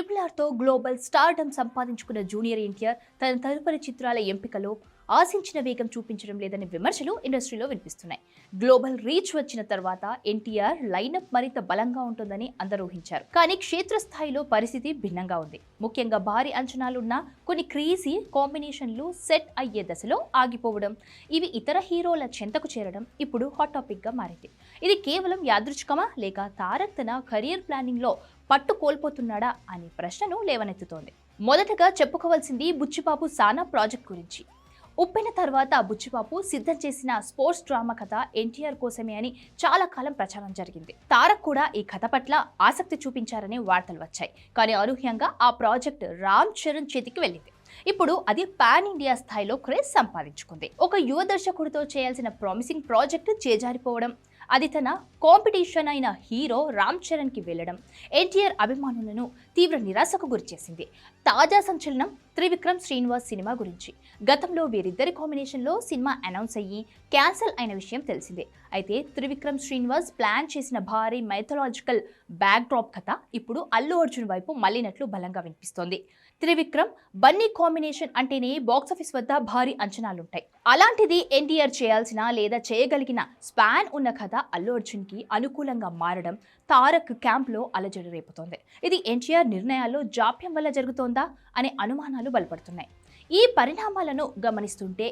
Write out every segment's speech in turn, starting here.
ఆర్ఆర్తో global stardom సంపాదించుకున్న junior NTR తన తదుపరి చిత్రాల ఎంపికలో ఆశించిన వేగం చూపించడం లేదనే విమర్శలు ఇండస్ట్రీలో వినిపిస్తున్నాయి. గ్లోబల్ రీచ్ వచ్చిన తర్వాత ఎన్టీఆర్ లైనప్ మరింత బలంగా ఉంటుందని అందరూ ఊహించారు కానీ క్షేత్రస్థాయిలో పరిస్థితి భిన్నంగా ఉంది. ముఖ్యంగా భారీ అంచనాలున్న కొన్ని క్రీజీ కాంబినేషన్లు సెట్ అయ్యే దశలో ఆగిపోవడం ఇవి ఇతర హీరోల చెంతకు చేరడం ఇప్పుడు హాట్ టాపిక్గా మారింది. ఇది కేవలం యాదృచ్ఛికమా లేక తారక్ తన కెరియర్ ప్లానింగ్లో పట్టు కోల్పోతున్నాడా అనే ప్రశ్నను లేవనెత్తుతోంది. మొదటగా చెప్పుకోవాల్సింది బుచ్చిబాబు సానా ప్రాజెక్ట్ గురించి. ఉప్పెన తర్వాత బుచ్చిబాబు సిద్ధం చేసిన స్పోర్ట్స్ డ్రామా కథ ఎన్టీఆర్ కోసమే అని చాలా కాలం ప్రచారం జరిగింది. తారక్ కూడా ఈ కథ పట్ల ఆసక్తి చూపించారనే వార్తలు వచ్చాయి. కానీ అనూహ్యంగా ఆ ప్రాజెక్ట్ రామ్ చరణ్ చేతికి వెళ్ళింది. ఇప్పుడు అది పాన్ ఇండియా స్థాయిలో క్రేజ్ సంపాదించుకుంది. ఒక యువ దర్శకుడితో చేయాల్సిన ప్రామిసింగ్ ప్రాజెక్ట్ చేజారిపోవడం అది తన కాంపిటీషన్ అయిన హీరో రామ్ చరణ్కి వెళ్ళడం ఎన్టీఆర్ అభిమానులను తీవ్ర నిరాశకు గురిచేసింది. తాజా సంచలనం త్రివిక్రమ్ శ్రీనివాస్ సినిమా గురించి. గతంలో వీరిద్దరి కాంబినేషన్లో సినిమా అనౌన్స్ అయ్యి క్యాన్సిల్ అయిన విషయం తెలిసిందే. అయితే త్రివిక్రమ్ శ్రీనివాస్ ప్లాన్ చేసిన భారీ మైథలాజికల్ బ్యాక్డ్రాప్ కథ ఇప్పుడు అల్లు అర్జున్ వైపు మళ్ళినట్లు బలంగా వినిపిస్తోంది. త్రివిక్రమ్ బన్నీ కాంబినేషన్ అంటేనే బాక్సాఫీస్ వద్ద భారీ అంచనాలుంటాయి. అలాంటిది ఎన్టీఆర్ చేయాల్సిన లేదా చేయగలిగిన స్పాన్ ఉన్న కథ అల్లు అర్జున్కి అనుకూలంగా మారడం తారక్ క్యాంప్లో అలజడి రేపుతోంది. ఇది ఎన్టీఆర్ నిర్ణయాల్లో జాప్యం వల్ల జరుగుతోందా అనే అనుమానాలు బలపడుతున్నాయి. ఈ పరిణామాలను గమనిస్తుంటే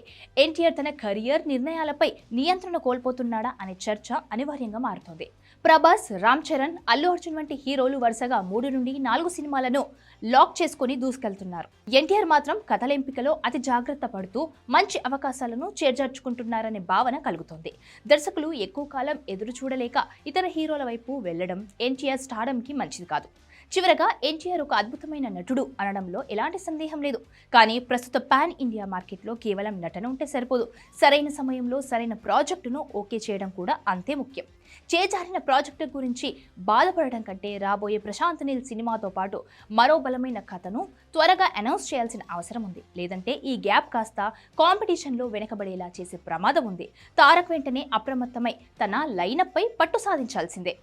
ఎన్టీఆర్ తన కెరియర్ నిర్ణయాలపై నియంత్రణ కోల్పోతున్నాడా అనే చర్చ అనివార్యంగా మారుతోంది. ప్రభాస్ రామ్ చరణ్ అల్లు అర్జున్ వంటి హీరోలు వరుసగా మూడు నుండి నాలుగు సినిమాలను లాక్ చేసుకుని దూసుకెళ్తున్నారు. ఎన్టీఆర్ మాత్రం కథల ఎంపికలో అతి జాగ్రత్త పడుతూ మంచి అవకాశాలను చేర్జార్చుకుంటున్నారనే భావన కలుగుతోంది. దర్శకులు ఎక్కువ కాలం ఎదురు చూడలేక ఇతర హీరోల వైపు వెళ్ళడం ఎన్టీఆర్ స్టాడంకి మంచిది కాదు. చివరగా ఎన్టీఆర్ ఒక అద్భుతమైన నటుడు అనడంలో ఎలాంటి సందేహం లేదు. కానీ ప్రస్తుత పాన్ ఇండియా మార్కెట్లో కేవలం నటన ఉంటే సరిపోదు. సరైన సమయంలో సరైన ప్రాజెక్టును ఓకే చేయడం కూడా అంతే ముఖ్యం. చేజారిన ప్రాజెక్టు గురించి బాధపడడం కంటే రాబోయే ప్రశాంత్ నీల్ సినిమాతో పాటు మరో బలమైన కథను త్వరగా అనౌన్స్ చేయాల్సిన అవసరం ఉంది. లేదంటే ఈ గ్యాప్ కాస్త కాంపిటీషన్లో వెనకబడేలా చేసే ప్రమాదం ఉంది. తారక్ వెంటనే అప్రమత్తమై తన లైనప్పై పట్టు సాధించాల్సిందే.